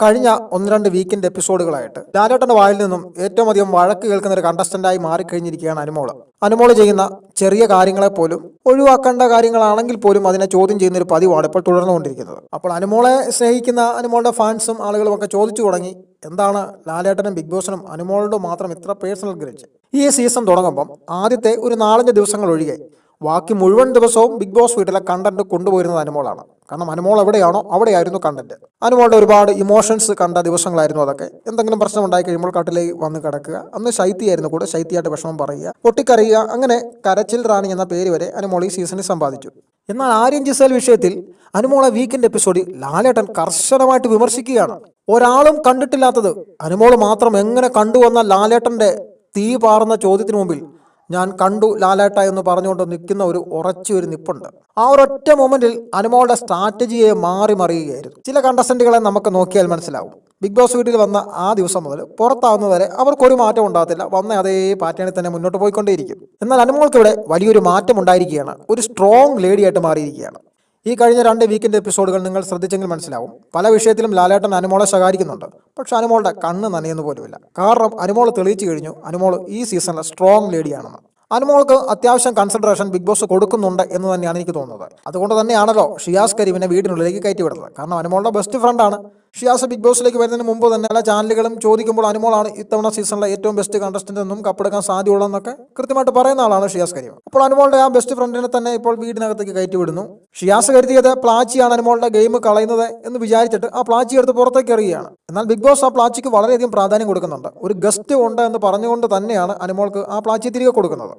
കഴിഞ്ഞ ഒന്ന് രണ്ട് വീക്കിന്റെ എപ്പിസോഡുകളായിട്ട് ലാലേട്ടന്റെ വായിൽ നിന്നും ഏറ്റവും അധികം വഴക്ക് കേൾക്കുന്ന ഒരു കണ്ടസ്റ്റന്റായി മാറിക്കഴിഞ്ഞിരിക്കുകയാണ് അനുമോൾ. അനുമോൾ ചെയ്യുന്ന ചെറിയ കാര്യങ്ങളെ പോലും ഒഴിവാക്കേണ്ട കാര്യങ്ങളാണെങ്കിൽ പോലും അതിനെ ചോദ്യം ചെയ്യുന്ന ഒരു പതിവാണ് ഇപ്പോൾ തുടർന്നുകൊണ്ടിരിക്കുന്നത്. അപ്പോൾ അനുമോളെ സ്നേഹിക്കുന്ന അനുമോളുടെ ഫാൻസും ആളുകളും ഒക്കെ ചോദിച്ചു തുടങ്ങി എന്താണ് ലാലേട്ടനും ബിഗ് ബോസിനും അനുമോളോട് മാത്രം ഇത്ര പേഴ്സണൽ ഗ്രഡ്ജ് ഈ സീസൺ തുടങ്ങുമ്പം ആദ്യത്തെ ഒരു നാലഞ്ച് ദിവസങ്ങൾ ഒഴികെ ബാക്കി മുഴുവൻ ദിവസവും ബിഗ് ബോസ് വീട്ടിലെ കണ്ടന്റ് കൊണ്ടുപോയിരുന്നത് അനുമോളാണ്. കാരണം അനുമോൾ എവിടെയാണോ അവിടെയായിരുന്നു കണ്ടന്റ് അനുമോളുടെ ഒരുപാട് ഇമോഷൻസ് കണ്ട ദിവസങ്ങളായിരുന്നു അതൊക്കെ. എന്തെങ്കിലും പ്രശ്നം ഉണ്ടായി കഴിയുമ്പോൾ കാട്ടിലേക്ക് വന്ന് കിടക്കുക. അന്ന് ശൈത്യായിരുന്നു കൂടെ ശൈത്യായിട്ട് വിഷമം പറയുക പൊട്ടിക്കറിയുക അങ്ങനെ കരച്ചിൽ റാണി എന്ന പേര് വരെ അനുമോൾ ഈ സീസണിൽ സമ്പാദിച്ചു. എന്നാൽ ആര്യൻ ജിസൽ വിഷയത്തിൽ അനുമോളെ വീക്കെൻഡ് എപ്പിസോഡിൽ ലാലേട്ടൻ കർശനമായിട്ട് വിമർശിക്കുകയാണ്. ഒരാളും കണ്ടിട്ടില്ലാത്തത് അനുമോൾ മാത്രം എങ്ങനെ കണ്ടുവന്ന ലാലേട്ടന്റെ തീ പാർന്ന ചോദ്യത്തിന് മുമ്പിൽ ഞാൻ കണ്ടു ലാലേട്ട എന്ന് പറഞ്ഞുകൊണ്ട് നിൽക്കുന്ന ഒരു ഉറച്ച ഒരു നിപ്പുണ്ട്. ആ ഒരൊറ്റ മൊമെന്റിൽ അനുമോളുടെ സ്ട്രാറ്റജിയെ മാറി മറിയുകയായിരുന്നു. ചില കണ്ടസ്റ്റന്റുകളെ നമുക്ക് നോക്കിയാൽ മനസ്സിലാവും. ബിഗ് ബോസ് വീട്ടിൽ വന്ന ആ ദിവസം മുതൽ പുറത്താവുന്നവരെ അവർക്കൊരു മാറ്റം ഉണ്ടാകത്തില്ല. വന്ന അതേ പാറ്റേണിൽ തന്നെ മുന്നോട്ട് പോയിക്കൊണ്ടേയിരിക്കും. എന്നാൽ അനുമോൾക്ക് ഇവിടെ വലിയൊരു മാറ്റം ഉണ്ടായിരിക്കുകയാണ് ഒരു സ്ട്രോങ് ലേഡിയായിട്ട് മാറിയിരിക്കുകയാണ്. ഈ കഴിഞ്ഞ രണ്ട് വീക്കിന്റെ എപ്പിസോഡുകൾ നിങ്ങൾ ശ്രദ്ധിച്ചെങ്കിൽ മനസ്സിലാവും. പല വിഷയത്തിലും ലാലേട്ടൻ അനുമോളെ ശകാരിക്കുന്നുണ്ട്. പക്ഷെ അനുമോളുടെ കണ്ണ് നനയുന്നു പോലുമില്ല. കാരണം അനുമോൾ തെളിയിച്ചു കഴിഞ്ഞു. അനുമോൾ ഈ സീസണിലെ സ്ട്രോങ് ലേഡിയാണെന്ന് അനുമോൾക്ക് അത്യാവശ്യം കൺസിഡറേഷൻ ബിഗ് ബോസ് കൊടുക്കുന്നുണ്ട് എന്ന് തന്നെയാണ് എനിക്ക് തോന്നുന്നത്. അതുകൊണ്ട് തന്നെയാണല്ലോ ഷിയാസ് കരീമിനെ വീടിനുള്ളിലേക്ക് കയറ്റി വിടുന്നത് കാരണം അനുമോളുടെ ബെസ്റ്റ് ഫ്രണ്ടാണ് ഷിയാസ് ബിഗ് ബോസിലേക്ക് വരുന്നതിന് മുമ്പ് തന്നെ എല്ലാ ചാനലുകളും ചോദിക്കുമ്പോൾ അനുമോളാണ് ഇത്തവണ സീസണിലെ ഏറ്റവും ബെസ്റ്റ് കണ്ടസ്റ്റന്റ് എന്നും കപ്പെടുക്കാൻ സാധ്യതയുള്ളതെന്നൊക്കെ കൃത്യമായിട്ട് പറയുന്ന ആളാണ് ഷിയാസ് കരീം. അപ്പോൾ അനുമോളുടെ ആ ബെസ്റ്റ് ഫ്രണ്ടിനെ തന്നെ ഇപ്പോൾ വീടിനകത്തേക്ക് കയറ്റി വിടുന്നു ഷിയാസ് കരുതിയത് പ്ലാച്ചിയാണ് അനുമോളുടെ ഗെയിം കളയുന്നത് എന്ന് വിചാരിച്ചിട്ട് ആ പ്ലാച്ചി എടുത്ത് പുറത്തേക്ക് എറിയുകയാണ്. എന്നാൽ ബിഗ് ബോസ് ആ പ്ലാച്ചിക്ക് വളരെയധികം പ്രാധാന്യം കൊടുക്കുന്നുണ്ട്. ഒരു ഗസ്റ്റ് ഉണ്ട് എന്ന് പറഞ്ഞുകൊണ്ട് തന്നെയാണ് അനുമോൾക്ക് ആ പ്ലാച്ചി തിരികെ കൊടുക്കുന്നത്.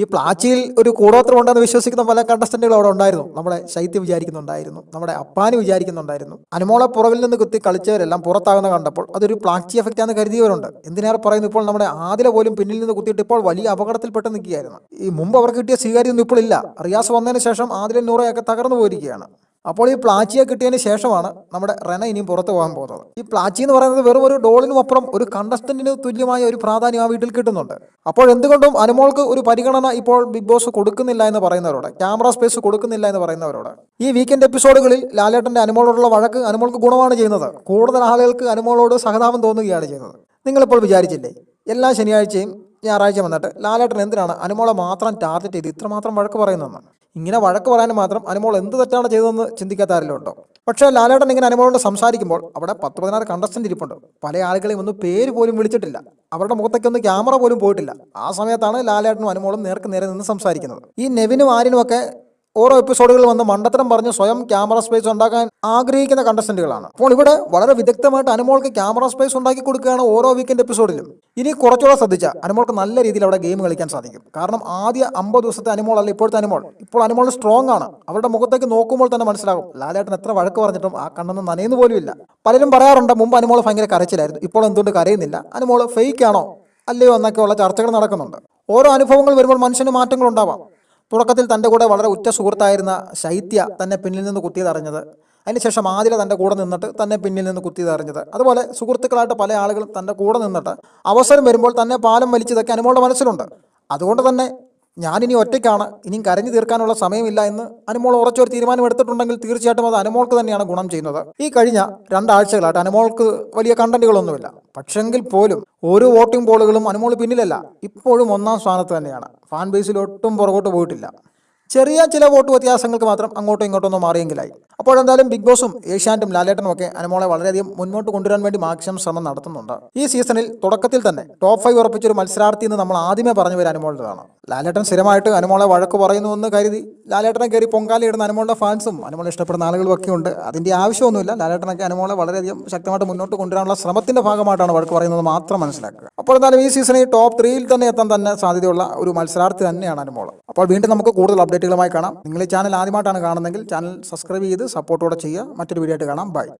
ഈ പ്ലാച്ചിയിൽ ഒരു കൂടോത്രം ഉണ്ടെന്ന് വിശ്വസിക്കുന്ന പല കണ്ടസ്റ്റന്റുകൾ അവിടെ ഉണ്ടായിരുന്നു. നമ്മുടെ ശൈത്യം വിചാരിക്കുന്നുണ്ടായിരുന്നു. നമ്മുടെ അപ്പാന് വിചാരിക്കുന്നുണ്ടായിരുന്നു. അനുമോളെ പുറവിൽ നിന്ന് കുത്തി കളിച്ചവരെല്ലാം പുറത്താകുന്ന കണ്ടപ്പോൾ അതൊരു പ്ലാച്ചി എഫക്റ്റ് ആണെന്ന് കരുതിയവരുണ്ട്. എന്തിനേറെ പറയുന്നു ഇപ്പോൾ നമ്മുടെ ആദില പോലും പിന്നിൽ നിന്ന് കുത്തിയിട്ട് ഇപ്പോൾ വലിയ അപകടത്തിൽപ്പെട്ട് നിൽക്കുകയായിരുന്നു. ഈ മുമ്പ് അവർക്ക് കിട്ടിയ സ്വീകാര്യമൊന്നും ഇപ്പോൾ ഇല്ല. റിയാസ് വന്നതിന് ശേഷം ആദിലും നൂറയൊക്കെ തകർന്നു പോയിരിക്കുകയാണ്. അപ്പോൾ ഈ പ്ലാച്ചിയെ കിട്ടിയതിന് ശേഷമാണ് നമ്മുടെ റെന ഇനിയും പുറത്തു പോകാൻ പോകുന്നത്. ഈ പ്ലാച്ചി എന്ന് പറയുന്നത് വെറും ഒരു ഡോളിനും അപ്പുറം ഒരു കണ്ടസ്റ്റന്റിന് തുല്യമായ ഒരു പ്രാധാന്യം ആ വീട്ടിൽ കിട്ടുന്നുണ്ട്. അപ്പോൾ എന്തുകൊണ്ടും അനുമോൾക്ക് ഒരു പരിഗണന ഇപ്പോൾ ബിഗ് ബോസ് കൊടുക്കുന്നില്ല എന്ന് പറയുന്നവരോട് ക്യാമറ സ്പേസ് കൊടുക്കുന്നില്ല എന്ന് പറയുന്നവരോട്. ഈ വീക്കെൻഡ് എപ്പിസോഡുകളിൽ ലാലേട്ടന്റെ അനുമോളോടുള്ള വഴക്ക് അനുമോൾക്ക് ഗുണമാണ് ചെയ്യുന്നത്. കൂടുതൽ ആളുകൾക്ക് അനുമോളോട് സഹതാപം തോന്നുകയാണ് ചെയ്യുന്നത്. നിങ്ങളിപ്പോൾ വിചാരിച്ചില്ലേ എല്ലാ ശനിയാഴ്ചയും ഞായറാഴ്ച വന്നിട്ട്. ലാലേട്ടൻ എന്തിനാണ് അനുമോളെ മാത്രം ടാർഗറ്റ് ചെയ്ത് ഇത്രമാത്രം വഴക്ക് പറയുന്നതെന്ന്? ഇങ്ങനെ വഴക്ക് പറയാൻ മാത്രം അനുമോൾ എന്ത് തെറ്റാണ് ചെയ്തതെന്ന് ചിന്തിക്കാത്ത ആരെങ്കിലും ഉണ്ടോ പക്ഷേ ലാലേട്ടൻ ഇങ്ങനെ അനുമോളോട് സംസാരിക്കുമ്പോൾ അവിടെ പത്ത് പതിനാറ് കണ്ടസ്റ്റന്റ് ഇരിപ്പുണ്ട്. പല ആളുകളെയും ഒന്ന് പേര് പോലും വിളിച്ചിട്ടില്ല. അവരുടെ മുഖത്തേക്ക് ഒന്ന് ക്യാമറ പോലും പോയിട്ടില്ല. ആ സമയത്താണ് ലാലേട്ടനും അനുമോളും നേർക്ക് നേരെ നിന്ന് സംസാരിക്കുന്നത്. ഈ നെവിനും ആര്യനും ഒക്കെ ഓരോ എപ്പിസോഡുകളിൽ വന്ന് മണ്ടത്തരം പറഞ്ഞ് സ്വയം ക്യാമറ സ്പേസ് ഉണ്ടാക്കാൻ ആഗ്രഹിക്കുന്ന കണ്ടസ്റ്റന്റുകളാണ് അപ്പോൾ ഇവിടെ വളരെ വിദഗ്ധമായിട്ട് അനുമോൾക്ക് ക്യാമറ സ്പേസ് ഉണ്ടാക്കി കൊടുക്കുകയാണ് ഓരോ വീക്കെൻഡ് എപ്പിസോഡിലും ഇനി കുറച്ചുകൂടെ ശ്രദ്ധിച്ച അനുമോൾക്ക് നല്ല രീതിയിൽ അവിടെ ഗെയിം കളിക്കാൻ സാധിക്കും. കാരണം ആദ്യ അമ്പത് ദിവസത്തെ അനുമോൾ അല്ല ഇപ്പോഴത്തെ അനുമോൾ. ഇപ്പോൾ അനുമോൾ സ്ട്രോങ് ആണ്. അവരുടെ മുഖത്തേക്ക് നോക്കുമ്പോൾ തന്നെ മനസ്സിലാകും. ലാലേട്ടൻ എത്ര വഴക്ക് പറഞ്ഞിട്ടും ആ കണ്ണെന്ന് നനയുന്നു പോലുമില്ല പലരും പറയാറുണ്ട് മുമ്പ് അനുമോൾ ഭയങ്കര കരച്ചിലായിരുന്നു. ഇപ്പോൾ എന്തുകൊണ്ട് കരയുന്നില്ല? അനുമോൾ ഫേക്ക് ആണോ? അല്ലയോ? എന്നൊക്കെയുള്ള ചർച്ചകൾ നടക്കുന്നുണ്ട്. ഓരോ അനുഭവങ്ങൾ വരുമ്പോൾ മനുഷ്യന് മാറ്റങ്ങൾ ഉണ്ടാവാം. തുടക്കത്തിൽ തന്റെ കൂടെ വളരെ ഉറ്റ സുഹൃത്തായിരുന്ന ശൈത്യ തന്നെ പിന്നിൽ നിന്ന് കുത്തിയതറിഞ്ഞത് അതിനുശേഷം ആദില തന്റെ കൂടെ നിന്നിട്ട് തന്നെ പിന്നിൽ നിന്ന് കുത്തിയതറിഞ്ഞത് അതുപോലെ സുഹൃത്തുക്കളായിട്ട് പല ആളുകളും തന്റെ കൂടെ നിന്നിട്ട് അവസരം വരുമ്പോൾ തന്നെ പാലം വലിച്ചതൊക്കെ അനുമോളുടെ മനസ്സിലുണ്ട്. അതുകൊണ്ട് തന്നെ ഞാനിനി ഒറ്റയ്ക്കാണ്. ഇനിയും കരഞ്ഞു തീർക്കാനുള്ള സമയമില്ല എന്ന് അനുമോൾ ഉറച്ചൊരു തീരുമാനം എടുത്തിട്ടുണ്ടെങ്കിൽ തീർച്ചയായിട്ടും അത് അനുമോൾക്ക് തന്നെയാണ് ഗുണം ചെയ്യുന്നത്. ഈ കഴിഞ്ഞ രണ്ടാഴ്ചകളായിട്ട് അനുമോൾക്ക് വലിയ കണ്ടന്റുകളൊന്നുമില്ല. പക്ഷെങ്കിൽ പോലും ഓരോ വോട്ടിംഗ് പോളുകളും അനുമോൾ പിന്നിലല്ല. ഇപ്പോഴും ഒന്നാം സ്ഥാനത്ത് തന്നെയാണ്. ഫാൻ ബേസിൽ ഒട്ടും പുറകോട്ട് പോയിട്ടില്ല. ചെറിയ ചില വോട്ട് വ്യത്യാസങ്ങൾക്ക് മാത്രം അങ്ങോട്ടും ഇങ്ങോട്ടും ഒന്ന് മാറിയെങ്കിലായി. അപ്പോൾ എന്തായാലും ബിഗ് ബോസും ഏഷ്യാനെറ്റും ലാലേട്ടനും ഒക്കെ അനുമോളെ വളരെയധികം മുന്നോട്ട് കൊണ്ടുവരാൻ വേണ്ടി മാക്സിമം ശ്രമം നടത്തുന്നുണ്ട്. ഈ സീസണിൽ തുടക്കത്തിൽ തന്നെ ടോപ്പ് ഫൈവ് ഉറപ്പിച്ചൊരു മത്സരാർത്ഥി എന്ന് നമ്മൾ ആദ്യമേ പറഞ്ഞു വരും അനുമോളുടേതാണ്. ലാലേട്ടൻ സ്ഥിരമായിട്ട് അനുമോളെ വഴക്ക് പറയുന്നു എന്ന് കരുതി ലാലേട്ടനെ കയറി പൊങ്കാലയിടുന്ന അനുമോളുടെ ഫാൻസും അനുമോളെ ഇഷ്ടപ്പെടുന്ന ആളുകളും ഒക്കെ ഉണ്ട്. അതിന്റെ ആവശ്യമൊന്നുമില്ല. ലാലേട്ടനൊക്കെ അനുമോളെ വളരെയധികം ശക്തമായിട്ട് മുന്നോട്ട് കൊണ്ടുവരാനുള്ള ശ്രമത്തിന്റെ ഭാഗമായിട്ടാണ് വഴക്ക് പറയുന്നത് മാത്രം മനസ്സിലാക്കുക. അപ്പോൾ ഈ സീസണിൽ ടോപ്പ് ത്രീയിൽ തന്നെ എത്താൻ തന്നെ സാധ്യതയുള്ള ഒരു മത്സരാർത്ഥി തന്നെയാണ് അനുമോൾ അപ്പോൾ വീണ്ടും നമുക്ക് കൂടുതൽ അപ്ഡേറ്റുകളുമായി കാണാം. നിങ്ങൾ ഈ ചാനൽ ആദ്യമായിട്ടാണ് കാണുന്നതെങ്കിൽ ചാനൽ സബ്സ്ക്രൈബ് ചെയ്ത് സപ്പോർട്ടോടെ ചെയ്യുക. മറ്റൊരു വീഡിയോ ആയിട്ട് കാണാം. ബൈ